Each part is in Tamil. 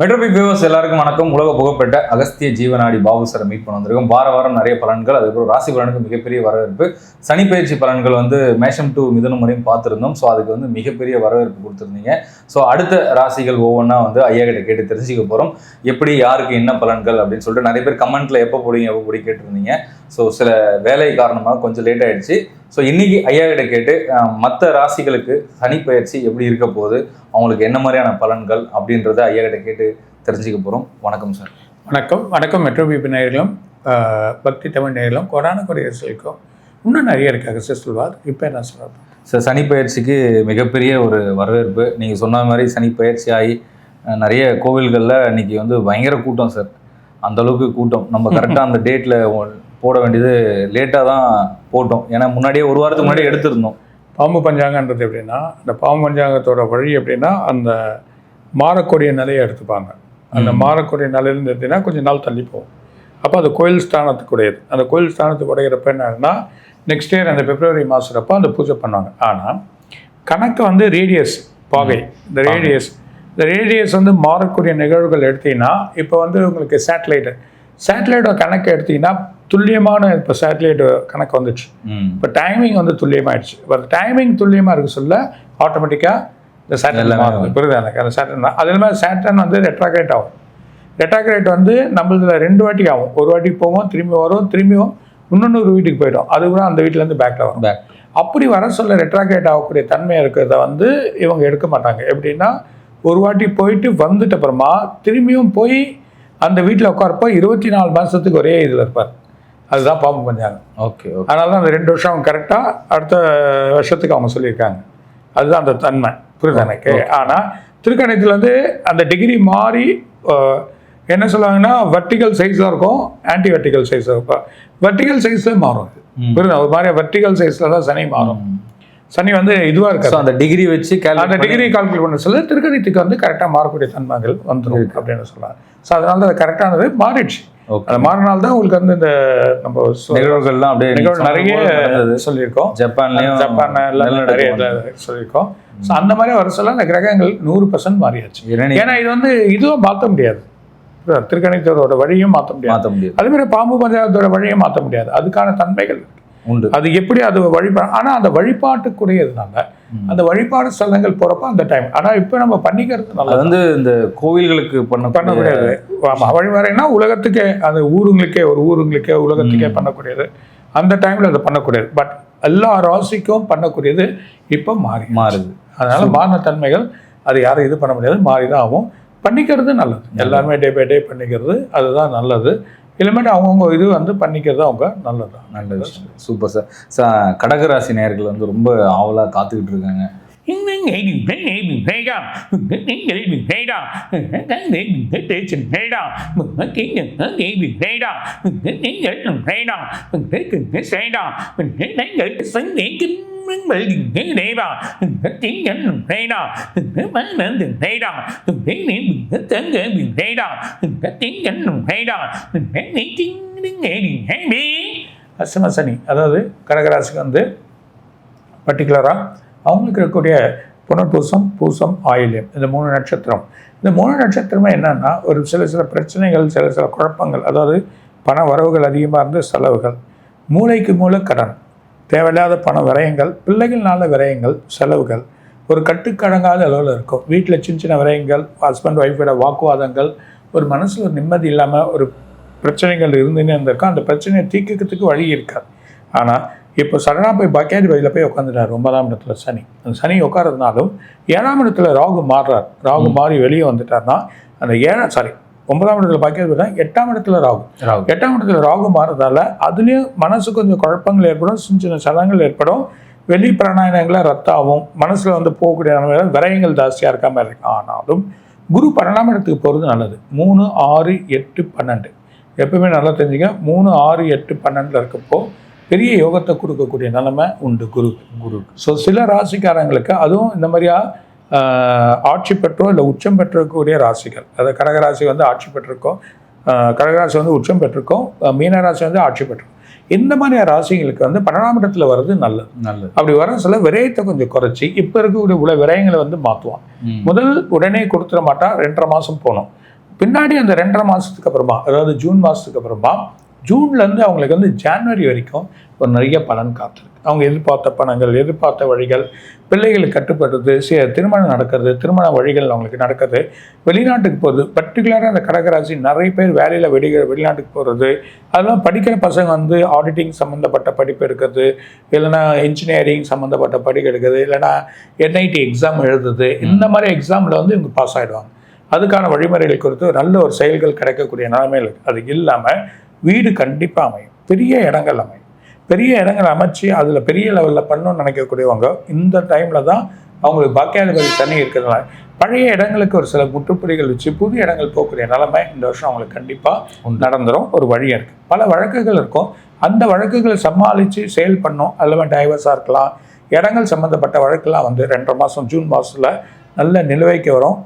மெட்ரோபிக் வியூவர்ஸ் எல்லாருக்கும் வணக்கம். உலக புகழ்பெற்ற அகஸ்திய ஜீவனாடி பாபு சார் மீட் பண்ண வந்திருக்கோம். வார வாரம் நிறைய பலன்கள் அதுக்கப்புறம் ராசி பலனுக்கு மிகப்பெரிய வரவேற்பு. சனி பயிற்சி பலன்கள் வந்து மேஷம் டு மிதனம் வரையும் பார்த்துருந்தோம். ஸோ அதுக்கு வந்து மிகப்பெரிய வரவேற்பு கொடுத்துருந்தீங்க. ஸோ அடுத்த ராசிகள் ஒவ்வொன்றா வந்து ஐயா கிட்ட கேட்டு தெரிஞ்சுக்க போகிறோம் எப்படி யாருக்கு என்ன பலன்கள் அப்படின்னு சொல்லிட்டு நிறைய பேர் கமெண்ட்ல எப்போ போடுங்க எப்போ போடி கேட்டிருந்தீங்க. ஸோ சில வேலை காரணமாக கொஞ்சம் லேட் ஆயிடுச்சு. ஸோ இன்னைக்கு ஐயா கிட்ட கேட்டு மற்ற ராசிகளுக்கு சனி பயிற்சி எப்படி இருக்க போகுது? அவங்களுக்கு என்ன மாதிரியான பலன்கள் அப்படின்றத ஐயா கிட்ட கேட்டு தெரிஞ்சுக்க போகிறோம் வணக்கம் சார். வணக்கம். வணக்கம் மெட்ரோ பிபி நேயர்களும் பக்தி தமிழ் நேயர்களும் கொரோனா குடியரசுக்கும் இன்னும் நிறைய இருக்காங்க சார் சொல்வார் இப்போ என்ன சொல்கிறேன் சார் சனி பயிற்சிக்கு மிகப்பெரிய ஒரு வரவேற்பு. நீங்கள் சொன்ன மாதிரி சனி பயிற்சி ஆகி நிறைய கோவில்களில் இன்னைக்கு வந்து பயங்கர கூட்டம் சார். அந்த அளவுக்கு கூட்டம். நம்ம கரெக்டாக அந்த டேட்டில் போட வேண்டியது லேட்டாக தான் போட்டோம். ஏன்னா முன்னாடியே ஒரு வாரத்துக்கு முன்னாடியே எடுத்திருந்தோம். பாம்பு பஞ்சாங்கன்றது எப்படின்னா இந்த பாம்பு பஞ்சாங்கத்தோட வழி எப்படின்னா அந்த மாறக்கூடிய நிலையை எடுத்துப்பாங்க. அந்த. மாறக்கூடிய நிலையிலேருந்து எடுத்தீங்கன்னா கொஞ்சம் நாள் தள்ளி போகும். அப்போ அது கோயில் ஸ்தானத்துக்குடையது. அந்த கோயில் ஸ்தானத்துக்கு உடையிறப்ப என்னன்னா நெக்ஸ்ட் இயர் அந்த பிப்ரவரி மாதத்தப்போ அந்த பூஜை பண்ணுவாங்க. ஆனால் கணக்கு வந்து ரேடியஸ் பாகை. இந்த. ரேடியஸ் இந்த ரேடியஸ் வந்து மாறக்கூடிய நிகழ்வுகள் எடுத்தீங்கன்னா இப்போ வந்து உங்களுக்கு சேட்டலைட்டு சேட்டலைட்டோட கணக்கு எடுத்தீங்கன்னா துல்லியமான இப்போ சேட்டலைட் கணக்கு வந்துச்சு. இப்போ டைமிங் வந்து துல்லியமாயிடுச்சு. இப்போ டைமிங் துல்லியமாக இருக்க சொல்ல ஆட்டோமேட்டிக்காக இந்த மாறுது. புரியுது? எனக்கு அந்த சேட்டன் தான். அதே மாதிரி சேட்டன் வந்து ரெட்ராக்ரேட் ஆகும். ரெட்ராக்ரேட் வந்து நம்மளதுல ரெண்டு வாட்டி ஆகும். ஒரு வாட்டி போவோம் திரும்பி வரும் திரும்பியும் இன்னொன்று வீட்டுக்கு போயிடும். அதுக்கப்புறம் அந்த வீட்டிலேருந்து பேக்கில் வரும். பேக் அப்படி வர சொல்ல ரெட்ராக்ரேட் ஆகக்கூடிய தன்மை இருக்கிறத வந்து இவங்க எடுக்க மாட்டாங்க. எப்படின்னா ஒரு வாட்டி போயிட்டு வந்துட்ட அப்புறமா திரும்பியும் போய் அந்த வீட்டில் உட்காரப்போ இருபத்தி நாலு மாதத்துக்கு ஒரே இதில் இருப்பார். அதுதான் பாம்பு பஞ்சாங்கம். Okay okay. அதனால தான் அந்த ரெண்டு வருஷம் அவங்க கரெக்டாக அடுத்த வருஷத்துக்கு அவங்க சொல்லியிருக்காங்க. அதுதான் அந்த தன்மை புரியுது எனக்கு? ஆனால் திருக்கணத்தில் வந்து அந்த டிகிரி மாறி என்ன சொல்லுவாங்கன்னா வெர்டிகல் சைஸில் இருக்கும் ஆன்டி வெர்டிகல் சைஸில் இருக்கும் வெர்டிகல் சைஸில் மாறும். புரியுதா? ஒரு மாதிரி வெர்டிகல் சைஸில் தான் சனி மாறும். சனி வந்து இதுவாக ஸோ இருக்காது அந்த டிகிரி வச்சு அந்த டிகிரி கால்குலேட் பண்ண சொல்ல திருக்கணித்துக்கு வந்து கரெக்டாக மாறக்கூடிய தன்மைகள் வந்துடும் அப்படின்னு சொல்லலாம் ஸோ அதனால தான் அது கரெக்டானது மாறிடுச்சு. அந்த மாறினால தான் உங்களுக்கு வந்து இந்த நம்ம நிகழ்வுகள்லாம் அப்படியே நிகழ்வு நிறைய. சொல்லியிருக்கோம். ஜப்பான்லயும் ஜப்பான் எல்லாம் நிறைய சொல்லியிருக்கோம். ஸோ அந்த மாதிரி வர சொல்ல அந்த கிரகங்கள் நூறு பர்சன்ட் மாறியாச்சு. ஏன்னா இது வந்து இதுவும் மாற்ற முடியாது. திருக்கணித்தரோட வழியும் மாற்ற முடியாது. மாற்ற முடியாது. அதே மாதிரி பாம்பு பஞ்சாயத்தோட வழியும் மாற்ற முடியாது. அதுக்கான தன்மைகள். உண்டு. அது எப்படி அது வழிபா ஆனால் அந்த வழிபாட்டுக்குரியதுனால ம். அந்த வழிபாடு ஸ்தலங்கள் போறப்ப அந்த டைம் ஆனா இப்போ நம்ம பண்ணிக்கிறது அது நல்லது வந்து இந்த கோவில்களுக்கு பண்ண பண்ண முடியாது ஆமா வழிமுறைனா உலகத்துக்கே அது ஊருங்களுக்கே ஒரு ஊருங்களுக்கே உலகத்துக்கே பண்ணக்கூடியது. அந்த டைம்ல அதை பண்ணக்கூடியது. பட் எல்லா ராசிக்கும் பண்ணக்கூடியது இப்போ மாறி மாறுது. அதனால மாறின தன்மைகள் அது யாரும் இது பண்ண முடியாது மாறி தான் ஆகும். பண்ணிக்கிறது நல்லது. எல்லாருமே டே பை டே பண்ணிக்கிறது அதுதான் நல்லது. இல்லைமேட்டு அவங்கவுங்க இது வந்து பண்ணிக்கிறது அவங்க நல்லது தான் நல்ல சூப்பர் சார். சார் கடகராசி நேயர்கள் வந்து ரொம்ப ஆவலாக காத்துக்கிட்டு இருக்காங்க. அஸ்ம சனி அதாவது கடகராசிக்கு வந்து பர்டிகுலராக அவங்களுக்கு இருக்கக்கூடிய புனர்பூசம் பூசம் ஆயில்யம். இந்த மூணு நட்சத்திரம். இந்த மூணு நட்சத்திரமே என்னன்னா ஒரு சில சில பிரச்சனைகள் சில சில குழப்பங்கள் அதாவது பண வரவுகள் அதிகமாக இருந்து செலவுகள். மூளைக்கு மூளை கடன். தேவையில்லாத பண விரயங்கள் பிள்ளைகள்னால விரயங்கள் செலவுகள். ஒரு கட்டுக்கடங்காத அளவில் இருக்கும். வீட்டில் சின்ன சின்ன விரயங்கள் ஹஸ்பண்ட் ஒய்ஃபோட வாக்குவாதங்கள் ஒரு மனசில் ஒரு நிம்மதி இல்லாமல் ஒரு பிரச்சனைகள் இருந்துன்னு இருந்திருக்கும் அந்த பிரச்சனையை தீர்க்கிறதுக்கு வழி இருக்காது ஆனால் இப்போ சடனாக போய் பாக்கியாதிபதியில் போய் உட்காந்துட்டார் ஒன்பதாம் இடத்துல சனி. அந்த சனி உட்காரதுனாலும் ஏழாம் இடத்துல ராகு மாறுறார். ராகு மாறி வெளியே வந்துட்டார்னா அந்த ஏழாம் சாரி ஒன்பதாம் இடத்துல பாக்கியாதிபதி தான் எட்டாம் இடத்துல ராகு. ராகு. எட்டாம் இடத்துல ராகு மாறுறதால அதுலேயும் மனசு கொஞ்சம் குழப்பங்கள் ஏற்படும் சின்ன சின்ன சலங்கள் ஏற்படும். வெளி பிராணாயனங்களை ரத்தாகும். மனசில் வந்து போகக்கூடிய நிலைமையில விரயங்கள் ஜாஸ்தியாக இருக்காம. இருக்கு ஆனாலும் குரு பன்னெண்டாம் இடத்துக்கு போகிறது நல்லது. மூணு ஆறு எட்டு பன்னெண்டு. எப்பவுமே நல்லா தெரிஞ்சுங்க. மூணு ஆறு எட்டு பன்னெண்டில் இருக்கப்போ பெரிய யோகத்தை கொடுக்கக்கூடிய நிலைமை உண்டு குரு குரு. ஸோ சில ராசிக்காரங்களுக்கு அதுவும் இந்த மாதிரியா ஆட்சி பெற்றோ இல்லை உச்சம் பெற்றக்கூடிய ராசிகள். அதாவது கடகராசி வந்து ஆட்சி பெற்றிருக்கோம். கடகராசி வந்து உச்சம் பெற்றிருக்கோம். மீனராசி வந்து ஆட்சி பெற்றிருக்கோம். இந்த மாதிரி ராசிகளுக்கு வந்து பன்னெண்டாம் இடத்துல வர்றது நல்லது. நல்லது. அப்படி வர சில விரயத்தை கொஞ்சம் குறைச்சி இப்போ இருக்கக்கூடிய உள்ள விரயங்களை வந்து மாற்றுவான். முதல் உடனே கொடுத்துட மாட்டான் ரெண்டரை மாதம் போகணும். பின்னாடி அந்த ரெண்டரை மாதத்துக்கு அப்புறமா அதாவது ஜூன் மாதத்துக்கு அப்புறமா ஜூன்லேருந்து அவங்களுக்கு வந்து ஜான்வரி வரைக்கும் ஒரு நிறைய பலன் காத்திருக்கு. அவங்க எதிர்பார்த்த பணங்கள் எதிர்பார்த்த வழிகள் பிள்ளைகளுக்கு கட்டுப்படுறது சி- திருமணம் நடக்கிறது திருமண வழிகள் அவங்களுக்கு நடக்குது வெளிநாட்டுக்கு போகிறது பர்டிகுலராக அந்த கடகராசி நிறைய பேர் வேலையில் வெளி வெளிநாட்டுக்கு போகிறது அதெல்லாம் படிக்கிற பசங்க வந்து ஆடிட்டிங் சம்மந்தப்பட்ட படிப்பு எடுக்கிறது இல்லைன்னா இன்ஜினியரிங் சம்மந்தப்பட்ட படிப்பு எடுக்கிறது இல்லைன்னா என்ஐடி எக்ஸாம் எழுதுது இந்த மாதிரி எக்ஸாமில் வந்து இவங்க பாஸ் ஆகிடுவாங்க அதுக்கான வழிமுறைகள் குறித்து நல்ல ஒரு செயல்கள் கிடைக்கக்கூடிய நிலைமையில் அது இல்லாமல் வீடு கண்டிப்பாக அமையும். பெரிய இடங்கள் அமையும். பெரிய இடங்கள் அமைச்சு அதில் பெரிய லெவலில் பண்ணணும்னு நினைக்கக்கூடியவங்க இந்த டைமில் தான் அவங்களுக்கு பாக்கியாதிபதி தண்ணி இருக்கிறதுனால பழைய இடங்களுக்கு ஒரு சில முற்றுப்புள்ளிகள் வச்சு புது இடங்கள் போகக்கூடிய நிலைமை இந்த வருஷம் அவங்களுக்கு கண்டிப்பாக நடந்துரும். ஒரு வழி இருக்குது பல வழக்குகள் இருக்கும். அந்த வழக்குகளை சமாளித்து செயல் பண்ணோம் அதில் டைவர்ஸாக இருக்கலாம். இடங்கள் சம்மந்தப்பட்ட வழக்கெல்லாம் வந்து ரெண்டரை மாதம் ஜூன் மாதத்தில் நல்ல நிலுவைக்கு வரும்.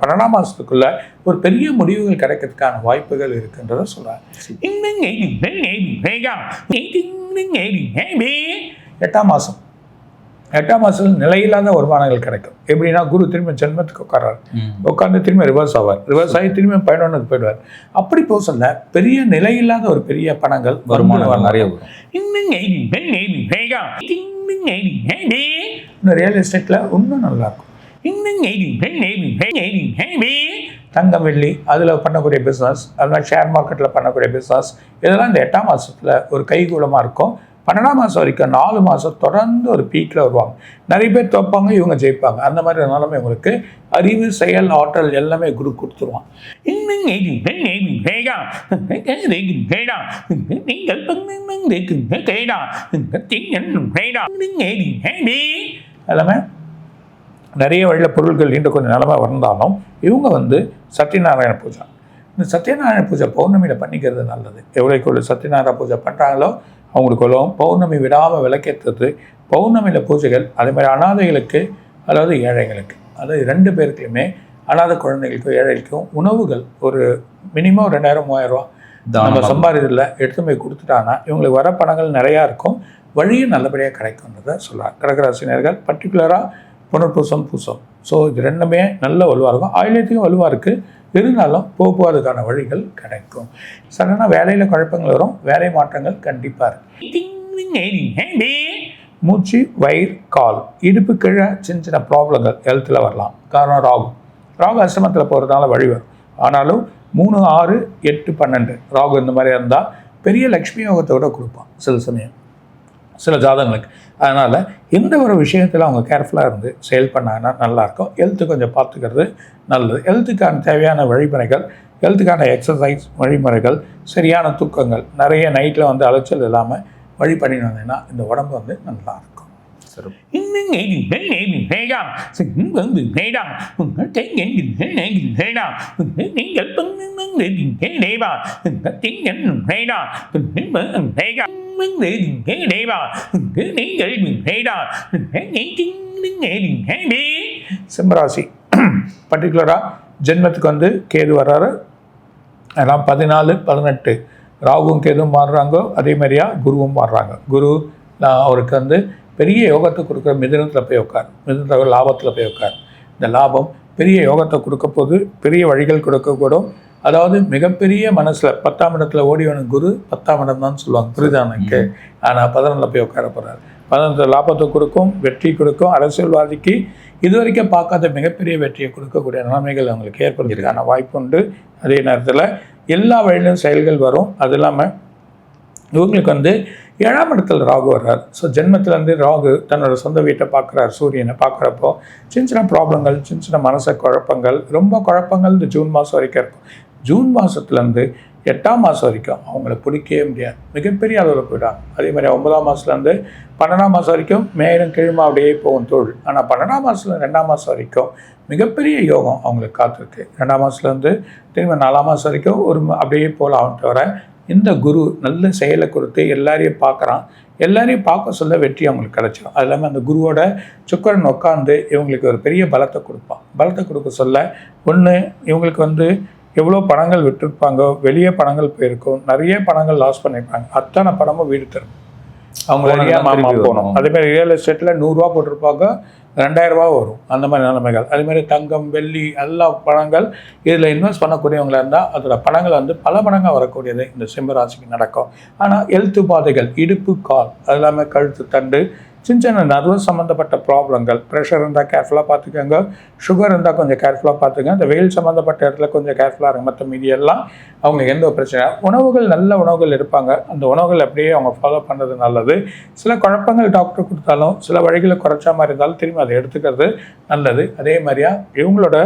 பன்னெண்டாம் மாதத்துக்குள்ள ஒரு பெரிய முடிவுகள் கிடைக்கிறதுக்கான வாய்ப்புகள் இருக்குன்றத சொல்கிறேன் எட்டாம் மாதம் எட்டாம் மாதத்தில் நிலையில்லாத வருமானங்கள் கிடைக்கும். எப்படின்னா குரு திரும்ப ஜென்மத்துக்கு உட்காராரு. உட்காந்து திரும்பி ரிவர்ஸ் ஆவார். ரிவர்ஸ் ஆகி திரும்பி பதினொன்றுக்கு போயிடுவார். அப்படி போக சொல்ல பெரிய நிலையில்லாத ஒரு பெரிய பணங்கள் வருமானம் நிறைய இந்த ரியல் எஸ்டேட்டில் இன்னும் நல்லா இருக்கும். தங்கம் வெள்ளி அதில் பண்ணக்கூடிய பிஸ்னஸ் அதனால் ஷேர் மார்க்கெட்டில் பண்ணக்கூடிய பிஸ்னஸ் இதெல்லாம் இந்த எட்டாம் மாதத்தில் ஒரு கைகூலமாக இருக்கும். பன்னெண்டாம் மாதம் வரைக்கும் நாலு மாதம் தொடர்ந்து ஒரு பீக்கில் வருவாங்க. நிறைய பேர் தோப்பாங்க இவங்க ஜெயிப்பாங்க. அந்த மாதிரி நிலைமை உங்களுக்கு அறிவு செயல் ஆற்றல் எல்லாமே குரு கொடுத்துருவான். எல்லாமே நிறைய வழியில் பொருட்கள் ஈண்டு கொஞ்சம் நிலமை வந்தாலும் இவங்க வந்து சத்யநாராயண பூஜை. இந்த சத்யநாராயண பூஜை பௌர்ணமியில் பண்ணிக்கிறது நல்லது. எவ்வளோக்கு எவ்வளோ சத்யநாராயண பூஜை பண்ணுறாங்களோ அவங்களுக்கு எவ்வளோ பௌர்ணமி விடாமல் விளக்கேற்றுறது பௌர்ணமியில் பூஜைகள் அதே மாதிரி அனாதைகளுக்கு அதாவது ஏழைகளுக்கு அதாவது ரெண்டு பேருக்குலையுமே அனாதை குழந்தைகளுக்கும் ஏழைகளுக்கும் உணவுகள் ஒரு மினிமம் ரெண்டாயிரம் மூவாயிரம் ரூபா. நம்ம தானம் சம்பாதியத்தில் எடுத்து போய் கொடுத்துட்டாங்கன்னா இவங்களுக்கு வர பணங்கள் நிறையா இருக்கும். வழியும் நல்லபடியாக கிடைக்கும்ன்றத சொல்கிறார் கடகராசினியர்கள் பர்டிகுலராக புனர்பூசம் பூசம் ஸோ இது ரெண்டுமே நல்ல வலுவாக இருக்கும். ஆயுளத்துக்கும் வலுவாக இருக்குது இருந்தாலும் போக்குவரத்துக்கான வழிகள் கிடைக்கும். சடனாக வேலையில் குழப்பங்கள் வரும். வேலை மாற்றங்கள் கண்டிப்பாக இருக்கு. மூச்சு வயிறு கால். இடுப்பு கீழே சின்ன சின்ன ப்ராப்ளங்கள் ஹெல்த்தில் வரலாம். காரணம் ராகு. ராகு அசிரமத்தில் போகிறதுனால வழி வரும். ஆனாலும் மூணு ஆறு எட்டு பன்னெண்டு. ராகு இந்த மாதிரி இருந்தால் பெரிய லக்ஷ்மி யோகத்தை விட கொடுப்பான் சில சமயம். சில ஜாதகங்களுக்கு. அதனால் எந்த ஒரு விஷயத்தில் அவங்க கேர்ஃபுல்லாக இருந்து செயல் பண்ணாங்கன்னா நல்லாயிருக்கும். ஹெல்த்து கொஞ்சம் பார்த்துக்கிறது நல்லது. ஹெல்த்துக்கான தேவையான வழிமுறைகள் ஹெல்த்துக்கான எக்ஸசைஸ் வழிமுறைகள் சரியான தூக்கங்கள் நிறைய நைட்டில் வந்து அலைச்சல் இல்லாமல் வழி பண்ணிட்டு வந்தீங்கன்னா இந்த உடம்பு வந்து நல்லாயிருக்கும். சிம்மராசி பர்டிகுலராக ஜென்மத்துக்கு வந்து கேது வர்றாரு. அதெல்லாம் பதினாலு பதினெட்டு. ராகுவும் கேதுவும் மாறுறாங்க. அதே மாதிரியா குருவும் மாறுறாங்க. குரு அவருக்கு வந்து பெரிய யோகத்தை கொடுக்குற மிதுனத்தில் போய் உட்கார். மிதுனத்தில் லாபத்தில் போய் உட்கார். இந்த லாபம் பெரிய யோகத்தை கொடுக்க போது பெரிய வழிகள் கொடுக்கக்கூடும் அதாவது மிகப்பெரிய மனசில் பத்தாம் இடத்துல ஓடிவன குரு பத்தாம் இடம் தான் சொல்லுவாங்க. புரியுதா எனக்கு? ஆனால் பதினொன்றில் போய் உட்கார போகிறார் பதினொன்றில் லாபத்தை கொடுக்கும் வெற்றி கொடுக்கும் அரசியல்வாதிக்கு இது வரைக்கும் பார்க்காத மிகப்பெரிய வெற்றியை கொடுக்கக்கூடிய நிலைமைகள் அவங்களுக்கு ஏற்படுறதுக்கான வாய்ப்பு உண்டு. அதே நேரத்தில் எல்லா வழியிலும் செயல்கள் வரும். அது இல்லாமல் இவங்களுக்கு வந்து ஏழாம் இடத்துல ராகு வர்றார். ஸோ ஜென்மத்திலேருந்து ராகு தன்னோட சொந்த வீட்டை பார்க்குறாரு சூரியனை பார்க்குறப்போ சின்ன சின்ன ப்ராப்ளங்கள் சின்ன சின்ன மனசு குழப்பங்கள் ரொம்ப குழப்பங்கள் இந்த ஜூன் மாதம் வரைக்கும் இருக்கும். ஜூன் மாதத்துலேருந்து எட்டாம் மாதம் வரைக்கும் அவங்கள பிடிக்கவே முடியாது. மிகப்பெரிய அளவில் போயிட்டாங்க அதே மாதிரி ஒன்பதாம் மாதத்துலேருந்து பன்னெண்டாம் மாதம் வரைக்கும் மேலும் கீழுமா அப்படியே போகும் தொழில். ஆனால் பன்னெண்டாம் மாதத்துல ரெண்டாம் மாதம் வரைக்கும் மிகப்பெரிய யோகம் அவங்களுக்கு காத்திருக்கு. ரெண்டாம் மாதத்துலேருந்து திரும்ப நாலாம் மாதம் வரைக்கும் ஒரு அப்படியே போகலாம் தவிர இந்த குரு நல்ல செயலை கொடுத்து எல்லாரையும் பார்க்குறான். எல்லாரையும் பார்க்க சொல்ல வெற்றி அவங்களுக்கு கிடைச்சிடும் அது இல்லாமல் அந்த குருவோட சுக்கரன் உட்காந்து இவங்களுக்கு ஒரு பெரிய பலத்தை கொடுப்பான். பலத்தை கொடுக்க சொல்ல ஒன்று இவங்களுக்கு வந்து எவ்வளோ பணங்கள் விட்டுருப்பாங்க வெளியே பணங்கள் போயிருக்கும் நிறைய பணங்கள் லாஸ் பண்ணியிருப்பாங்க அத்தனை பணமும் வீடு தரும். அவங்க போனதெல்லாம் அறியாம ஆமா திருப்பி போகணும். வரும். அதே மாதிரி ரியல் எஸ்டேட்டில் நூறுரூவா போட்டிருப்பாங்க ரெண்டாயிரம் ரூபா வரும். அந்த மாதிரி நிலைமைகள். அதே மாதிரி தங்கம் வெள்ளி எல்லா பணங்கள் இதில் இன்வெஸ்ட் பண்ணக்கூடியவங்களா இருந்தால் அதோட பணங்கள் வந்து பல மடங்காக வரக்கூடியது இந்த சிம்ம ராசிக்கு நடக்கும். ஆனால் ஹெல்த் பாதைகள் இடுப்பு கால் அது இல்லாமல் கழுத்து தண்டு சின்ன சின்ன நர்வஸ் சம்மந்தப்பட்ட ப்ராப்ளங்கள். ப்ரெஷர் இருந்தால் கேர்ஃபுல்லாக பார்த்துக்கோங்க. சுகர் இருந்தால் கொஞ்சம் கேர்ஃபுல்லாக பார்த்துக்கங்க. இந்த வெயில் சம்மந்தப்பட்ட இடத்துல கொஞ்சம் கேர்ஃபுல்லாக இருங்க. மற்ற மீதி எல்லாம் அவங்களுக்கு எந்த ஒரு பிரச்சனை? இல்லை. உணவுகள் நல்ல உணவுகள் இருப்பாங்க அந்த உணவுகள் அப்படியே அவங்க ஃபாலோ பண்ணுறது நல்லது. சில குழப்பங்கள் டாக்டர் கொடுத்தாலும் சில வழிகளை குறைச்சா மாதிரி இருந்தாலும் திரும்பி அதை எடுத்துக்கிறது நல்லது. அதே மாதிரியா இவங்களோட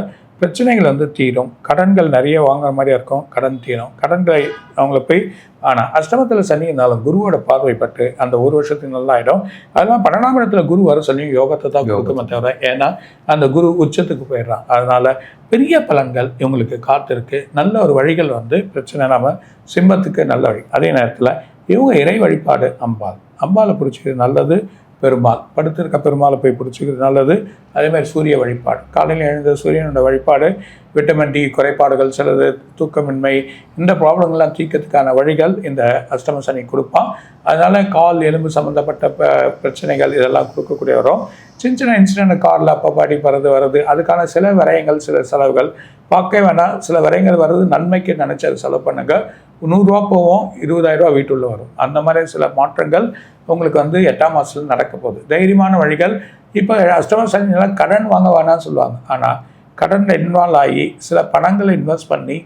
பிரச்சனைகள் வந்து தீரும். கடன்கள் நிறைய வாங்குற மாதிரியா இருக்கும். கடன் தீரும். கடன்களை அவங்கள போய் ஆனால் அஷ்டமத்தில் சனி இருந்தாலும் குருவோட பார்வைப்பட்டு அந்த ஒரு வருஷத்துக்கு நல்லா ஆயிடும். அதெல்லாம் பன்னெண்டாம் இடத்துல குரு வர சொல்லி யோகத்தை தான் கொடுக்குமே தவிர ஏன்னா அந்த குரு உச்சத்துக்கு போயிடுறான். அதனால பெரிய பலன்கள் இவங்களுக்கு காத்திருக்கு. நல்ல ஒரு வழிகள் வந்து பிரச்சனை இல்லாமல் சிம்மத்துக்கு நல்ல வழி. அதே நேரத்தில் இவங்க இறை வழிபாடு அம்பாள். அம்பாளை பிடிச்சிக்கிறது நல்லது. பெருமாள். படுத்திருக்க பெருமாளை போய் பிடிச்சிக்கிறது நல்லது. அதே மாதிரி சூரிய வழிபாடு. காலையில் எழுந்த சூரியனோட வழிபாடு விட்டமின் டி குறைபாடுகள் சிலது தூக்கமின்மை இந்த ப்ராப்ளங்கள்லாம் தீர்க்கறதுக்கான வழிகள் இந்த அஷ்டம சனி கொடுப்பான். அதனால் கால் எலும்பு சம்மந்தப்பட்ட ப- பிரச்சனைகள் இதெல்லாம் கொடுக்கக்கூடிய வரும் சின்ன சின்ன இன்சிடென்ட் காரில் அப்போ பாடி அடிப்படுறது வருது அதுக்கான சில விரயங்கள் சில செலவுகள். பார்க்க வேணாம் சில விரயங்கள் வருது நன்மைக்கு நினச்சி அதை செலவு பண்ணுங்கள் நூறுரூவா போவோம் இருபதாயிரரூவா வீட்டுள்ள வரும். அந்த மாதிரி சில மாற்றங்கள் உங்களுக்கு வந்து எட்டாம் மாதத்துல நடக்க போகுது. தைரியமான வழிகள். இப்போ அஷ்டம சனிலாம் கடன் வாங்க வேணாம்னு சொல்லுவாங்க. ஆனால் கடனில் இன்வால்வ் ஆகி சில பணங்களை இன்வெஸ்ட் பண்ணி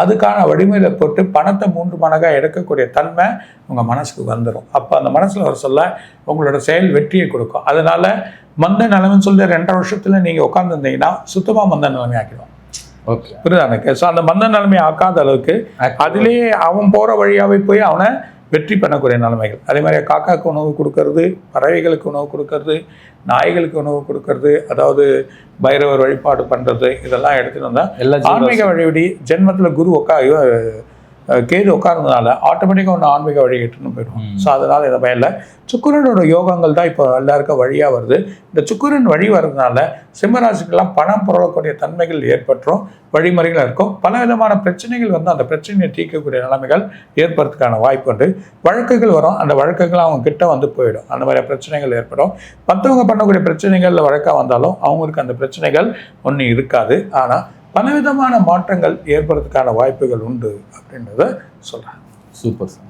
அதுக்கான வழிமுறையில் போட்டு பணத்தை மூன்று மடங்காக எடுக்கக்கூடிய தன்மை உங்கள் மனசுக்கு வந்துடும் அப்போ அந்த மனசில் வர சொல்ல உங்களோட செயல் வெற்றியை கொடுக்கும். அதனால் மந்த நிலைமைன்னு சொல்லி ரெண்டரை வருஷத்தில் நீங்கள் உட்காந்துருந்தீங்கன்னா சுத்தமாக மந்த நிலைமை ஆக்கிடும் புரியுதா எனக்கு? ஸோ அந்த மந்த நிலைமை ஆக்காத அளவுக்கு அதிலேயே அவன் போகிற வழியாவே போய் அவனை வெற்றி பண்ணக்கூடிய நிலைமைகள். அதே மாதிரி காக்காக்கு உணவு கொடுக்கறது பறவைகளுக்கு உணவு கொடுக்கறது நாய்களுக்கு உணவு கொடுக்கறது அதாவது பைரவர் வழிபாடு பண்ணுறது இதெல்லாம் எடுத்துகிட்டு வந்தால் எல்லா ஆன்மீக வழிபடி ஜென்மத்தில் குரு அஹ், கேது உட்கார்ந்ததுனால ஆட்டோமேட்டிக்காக ஒன்று ஆன்மீக வழி எட்டுன்னு போயிடும். ஸோ அதனால் இதை பயனில்லை சுக்கிரனோட யோகங்கள் தான் இப்போ எல்லாருக்கும் வழியாக வருது. இந்த சுக்கிரன் வழி வர்றதுனால சிம்மராசிக்கெல்லாம் பணம் புரளக்கூடிய தன்மைகள் ஏற்பட்டுரும் வழிமுறைகள் இருக்கும். பல விதமான பிரச்சனைகள் வந்து அந்த பிரச்சனையை தீர்க்கக்கூடிய நிலைமைகள் ஏற்படுறதுக்கான வாய்ப்பு உண்டு. வழக்குகள் வரும். அந்த வழக்குகள் அவங்க கிட்ட வந்து போயிடும். அந்த மாதிரி பிரச்சனைகள் ஏற்படும். மற்றவங்க பண்ணக்கூடிய பிரச்சனைகளில் வழக்காக வந்தாலும் அவங்களுக்கு அந்த பிரச்சனைகள் ஒன்றும் இருக்காது. ஆனால் பலவிதமான மாற்றங்கள் ஏற்படுறதுக்கான வாய்ப்புகள் உண்டு அப்படின்றத சொல்கிறேன் சூப்பர் சார்.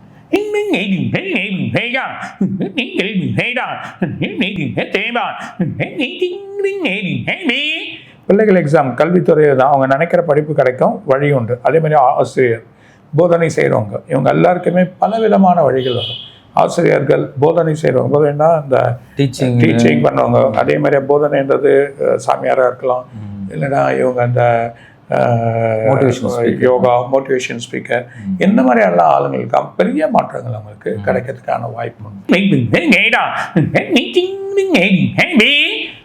பிள்ளைகள் எக்ஸாம் கல்வித்துறையில் தான் அவங்க நினைக்கிற படிப்பு கிடைக்கும் வழி உண்டு. அதே மாதிரி ஆசிரியர் போதனை செய்கிறவங்க இவங்க எல்லாருக்குமே பலவிதமான வழிகள் வரும். ஆசிரியர்கள் போதனை செய்கிறவங்க போதனைனா இந்த டீச்சிங் டீச்சிங் பண்ணுவாங்க அதே மாதிரி போதனைன்றது அஹ், சாமியாரா இருக்கலாம் இல்லைன்னா இவங்க அந்த. யோகா மோட்டிவேஷன் ஸ்பீக்கர் இந்த மாதிரி எல்லாம் ஆளுங்களுக்கு பெரிய மாற்றங்கள் அவங்களுக்கு கிடைக்கிறதுக்கான வாய்ப்பு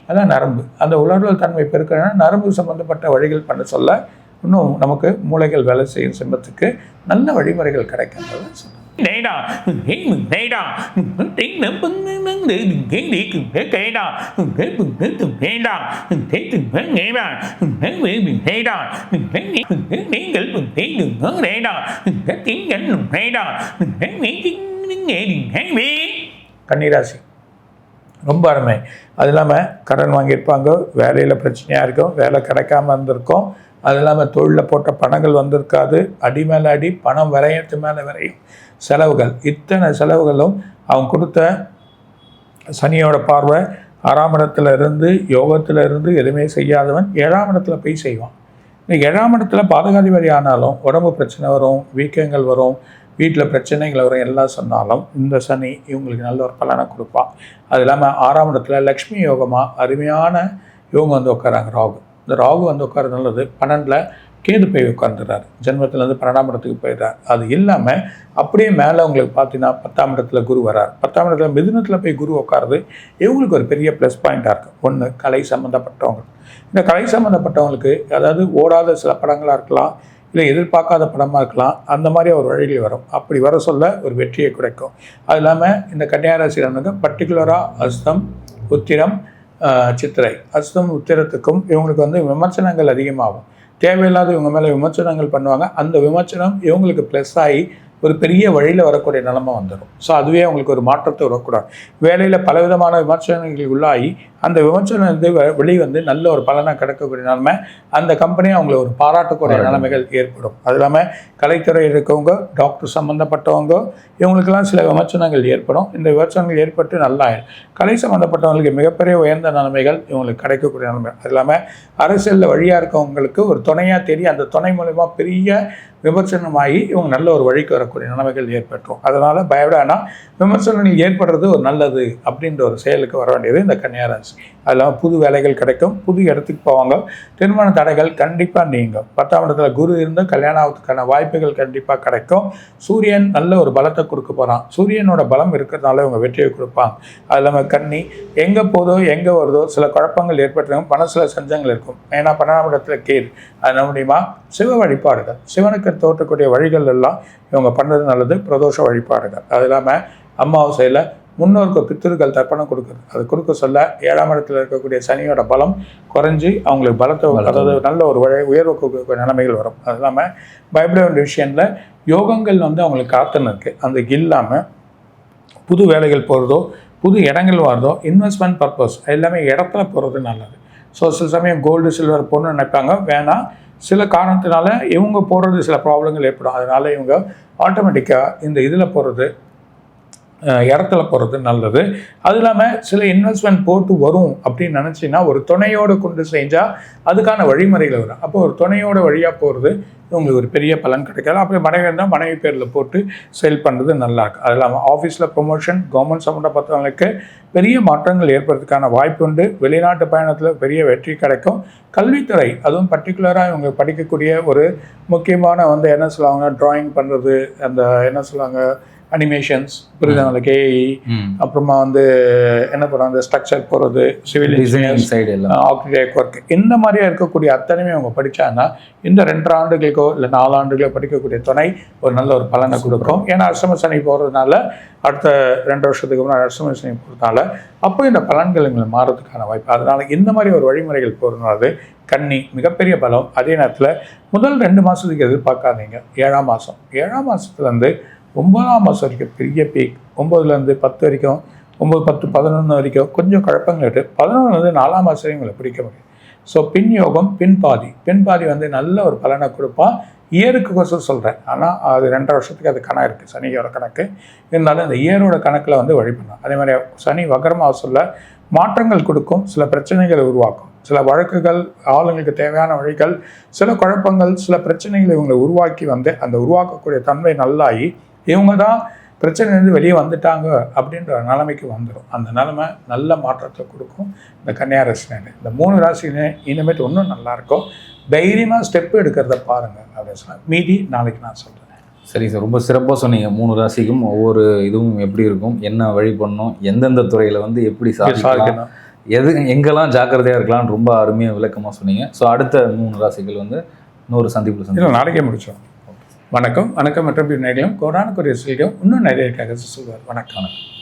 அதான் நரம்பு. அந்த உலர்வல் தன்மை பெருக்கணும்னா நரம்பு சம்பந்தப்பட்ட வழிகள் பண்ண சொல்ல இன்னும் நமக்கு மூளைகள் வேலை செய்யும் சிம்மத்துக்கு நல்ல வழிமுறைகள் கிடைக்கின்றத சொல்றேன் கன்னிராசி. ரொம்ப அருமை. அது இல்லாமல் கடன் வாங்கியிருப்பாங்க வேலையில் பிரச்சனையாக இருக்கும் வேலை கிடைக்காம இருந்திருக்கும் அது இல்லாமல் தொழிலில் போட்ட பணங்கள் வந்திருக்காது. அடி மேலே அடி பணம் விரையத்து மேலே விரையும். செலவுகள். இத்தனை செலவுகளும் அவங்க கொடுத்த சனியோட பார்வை ஆறாம் இடத்துல இருந்து யோகத்தில் இருந்து எதுவுமே செய்யாதவன் ஏழாம் இடத்துல போய் செய்வான். இந்த ஏழாம் இடத்துல பாதகாதிபதி ஆனாலும் உடம்பு பிரச்சனை வரும் வீக்கங்கள் வரும் வீட்டில் பிரச்சனைகள் வரும் எல்லாம் சொன்னாலும் இந்த சனி இவங்களுக்கு நல்ல ஒரு பலனை கொடுப்பான். அது இல்லாமல் ஆறாம் இடத்துல லக்ஷ்மி யோகமாக அருமையான இவங்க வந்து உட்காராங்க ராகு. இந்த ராகு வந்து உட்கார நல்லது. பன்னெண்டில் கேது போய் உட்காந்துறாரு ஜென்மத்திலேருந்து பன்னெண்டாம் இடத்துக்கு போயிடுறார். அது இல்லாமல் அப்படியே மேலே உங்களுக்கு பார்த்தீங்கன்னா பத்தாம் இடத்துல குரு வரார். பத்தாம் இடத்துல மிதுனத்தில் போய் குரு உட்காருது இவங்களுக்கு ஒரு பெரிய ப்ளஸ் பாயிண்ட்டாக இருக்குது ஒன்று கலை சம்மந்தப்பட்டவங்க இந்த கலை சம்மந்தப்பட்டவங்களுக்கு அதாவது ஓடாத சில படங்களாக இருக்கலாம் இல்லை எதிர்பார்க்காத படமாக இருக்கலாம் அந்த மாதிரி ஒரு வழிகள் வரும். அப்படி வர சொல்ல ஒரு வெற்றியை கிடைக்கும் அது இல்லாமல் இந்த கன்னியாராசிரனுக்கு பர்டிகுலராக அஸ்தம் உத்திரம் சித்திரை. அஸ்தம் உத்திரத்துக்கும் இவங்களுக்கு வந்து விமர்சனங்கள் அதிகமாகும். தேவையில்லாத இவங்க மேலே விமர்சனங்கள் பண்ணுவாங்க. அந்த விமர்சனம் இவங்களுக்கு ப்ளஸ் ஆகி ஒரு பெரிய வழியில் வரக்கூடிய நிலமை வந்துடும் ஸோ அதுவே அவங்களுக்கு ஒரு மாற்றத்தை வரக்கூடாது வேலையில் பலவிதமான விமர்சனங்கள் உள்ளாகி அந்த விமர்சனம் வந்து வெ- வெளி வந்து நல்ல ஒரு பலனாக கிடைக்கக்கூடிய நிலைமை அந்த கம்பெனி அவங்கள ஒரு பாராட்டக்கூடிய. நிலைமைகள் ஏற்படும். அது இல்லாமல் கலைத்துறை இருக்கவங்க டாக்டர் சம்மந்தப்பட்டவங்க இவங்களுக்கெல்லாம் சில விமர்சனங்கள் ஏற்படும். இந்த விமர்சனங்கள் ஏற்பட்டு நல்லா கலை சம்மந்தப்பட்டவங்களுக்கு மிகப்பெரிய உயர்ந்த நிலைமைகள் இவங்களுக்கு கிடைக்கக்கூடிய நிலைமை. அது இல்லாமல் அரசியலில் வழியாக இருக்கவங்களுக்கு ஒரு துணையாக தெரிய அந்த துணை மூலமா பெரிய விமர்சனமாகி இவங்க நல்ல ஒரு வழிக்கு வரக்கூடிய நிலைமைகள் ஏற்பட்டுரும். அதனால் பயப்படானா விமர்சனங்கள் ஏற்படுறது ஒரு நல்லது அப்படின்ற ஒரு செயலுக்கு வர வேண்டியது இந்த கன்னியாராசி. அது இல்லாமல் புது வேலைகள் கிடைக்கும் புது இடத்துக்கு போவாங்க. திருமண தடைகள் கண்டிப்பாக நீங்கும். பத்தாம் இடத்துல குரு இருந்தால் கல்யாணம் ஆகிறதுக்கான வாய்ப்புகள் கண்டிப்பாக கிடைக்கும். சூரியன் நல்ல ஒரு பலத்தை கொடுக்க போகிறான் சூரியனோட பலம் இருக்கிறதுனால இவங்க வெற்றியை கொடுப்பாங்க. அது இல்லாமல் கண்ணி எங்கே போதோ எங்கே வருதோ சில குழப்பங்கள் ஏற்பட்டிருக்கும். மனசில் சஞ்சங்கள் இருக்கும். ஏன்னா பன்னெண்டாம் இடத்துல கீழ். அது முடியுமா? சிவ வழிபாடுகள். சிவனுக்கு தோற்றக்கூடிய வழிகள் எல்லாம் இவங்க பண்ணுறது நல்லது பிரதோஷ வழிபாடுகள். அது இல்லாமல் அமாவாசையில் முன்னோருக்கு பித்திருக்கள் தர்ப்பணம் கொடுக்குறது அது கொடுக்க சொல்ல ஏழாம் இடத்துல இருக்கக்கூடிய சனியோட பலம் குறைஞ்சி அவங்களுக்கு பலத்தை. அதாவது நல்ல ஒரு வழி உயர்வு கொடுக்கக்கூடிய நிலைமைகள் வரும். அது இல்லாமல் பயப்பட வேண்டிய விஷயம்ல யோகங்கள் வந்து அவங்களுக்கு காத்துன்னு இருக்குது அந்த இல்லாமல் புது வேலைகள் போகிறதோ புது இடங்கள் வரதோ இன்வெஸ்ட்மெண்ட் பர்பஸ் எல்லாமே இடத்துல போகிறது நல்லது. ஸோ சில சமயம் கோல்டு சில்வர் போடணும்னு நினைப்பாங்க. வேணாம் சில காரணத்தினால இவங்க போடுறது சில ப்ராப்ளங்கள் ஏற்படும். அதனால இவங்க ஆட்டோமேட்டிக்காக இந்த இதில் போடுறது அஹ், இடத்துல போகிறது நல்லது. அது இல்லாமல் சில இன்வெஸ்ட்மெண்ட் போட்டு வரும் அப்படின்னு நினச்சின்னா ஒரு துணையோடு கொண்டு செஞ்சால் அதுக்கான வழிமுறைகள் வரும். அப்போ ஒரு துணையோட வழியாக போகிறது உங்களுக்கு ஒரு பெரிய பலன் கிடைக்காது. அப்படி மனைவி இருந்தால் மனைவி பேரில் போட்டு சேல் பண்ணுறது நல்லா இருக்கும். அது இல்லாமல் ஆஃபீஸில் ப்ரொமோஷன் கவர்மெண்ட் சம்மந்தப்பட்டவங்களுக்கு பெரிய மாற்றங்கள் ஏற்படுறதுக்கான வாய்ப்பு உண்டு. வெளிநாட்டு பயணத்தில் பெரிய வெற்றி கிடைக்கும். கல்வித்துறை அதுவும் பர்டிகுலராக இவங்க படிக்கக்கூடிய ஒரு முக்கியமான வந்து என்ன சொல்லுவாங்க ட்ராயிங் பண்ணுறது அந்த என்ன சொல்லுவாங்க அனிமேஷன்ஸ் புரியுதுங்களா கேஇ ம். அப்புறமா வந்து என்ன பண்ணுவாங்க ஸ்ட்ரக்சர் போகிறது சிவில் டிசைனிங் சைடு எல்லாம். ஆர்கிடெக்ட் ஒர்க் இந்த மாதிரியா இருக்கக்கூடிய அத்தனையுமே அவங்க படிச்சாங்கன்னா இந்த ரெண்டு ஆண்டுகளுக்கோ இல்லை நாலு ஆண்டுகளோ படிக்கக்கூடிய துணை ஒரு நல்ல ஒரு பலனை கொடுக்கும். ஏன்னா அஷ்டம சனி போகிறதுனால அடுத்த ரெண்டு வருஷத்துக்கு முன்னாடி அஷ்டம சனி போகிறதுனால அப்போ இந்த பலன்கள் எங்களுக்கு மாறதுக்கான வாய்ப்பு. அதனால இந்த மாதிரி ஒரு வழிமுறைகள் போகிறதுனால கன்னி மிகப்பெரிய பலம். அதே நேரத்தில் முதல் ரெண்டு மாதத்துக்கு எதிர்பார்க்காதீங்க. ஏழாம் மாதம் ஏழாம் மாதத்துலேருந்து ஒன்பதாம் மாதம் வரைக்கும் பெரிய பீக் ஒம்பதுலேருந்து பத்து வரைக்கும் ஒம்பது பத்து பதினொன்று வரைக்கும் கொஞ்சம் குழப்பங்கள் இருக்குது பதினொன்றுலேருந்து நாலாம் மாதம் உங்களை பிடிக்க முடியும். ஸோ பின் யோகம் பின் பாதி. பின் பாதி வந்து நல்ல ஒரு பலனை கொடுப்பான் இயருக்கு கொசம் சொல்கிறேன் ஆனால் அது ரெண்டரை வருஷத்துக்கு அது கணக்கு இருக்குது சனியோட கணக்கு. இருந்தாலும் இந்த இயரோட கணக்கில் வந்து வழி பண்ணலாம் அதே மாதிரி சனி வக்கரமாக சொல்ல மாற்றங்கள் கொடுக்கும். சில பிரச்சனைகளை உருவாக்கும். சில வழக்குகள் ஆளுங்களுக்கு தேவையான வழிகள் சில குழப்பங்கள் சில பிரச்சனைகளை இவங்களை உருவாக்கி வந்து அந்த உருவாக்கக்கூடிய தன்மை நல்லாகி இவங்க தான் பிரச்சனையிலேருந்து வெளியே வந்துட்டாங்க அப்படின்ற நிலைமைக்கு வந்துடும் அந்த நிலைமை நல்ல மாற்றத்தை கொடுக்கும். இந்த கன்னியாராசினர் இந்த மூணு ராசினே இனிமேட்டு இன்னும் நல்லா இருக்கும். தைரியமாக ஸ்டெப் எடுக்கிறத பாருங்க அப்படின்னு சொன்னேன் மீதி நாளைக்கு நான் சொல்கிறேன் சரி சார் ரொம்ப சிறப்பாக சொன்னீங்க. மூணு ராசிக்கும் ஒவ்வொரு இதுவும் எப்படி இருக்கும் என்ன வழி பண்ணணும் எந்தெந்த துறையில் வந்து எப்படி சாதிக்கலாம் எது எங்கெல்லாம் ஜாக்கிரதையாக இருக்கலாம்னு ரொம்ப அருமையாக விளக்கமாக சொன்னீங்க. ஸோ அடுத்த மூணு ராசிகள் வந்து இன்னொரு சந்திப்பில் இல்லை சந்திப்போம் நாளைக்கே முடிச்சோம் வணக்கம். வணக்கம் மற்றும் நேரிலும் கொரோனா கொரிய இன்னும் நிறைய கதை சொல்வார். வணக்கம் வணக்கம்.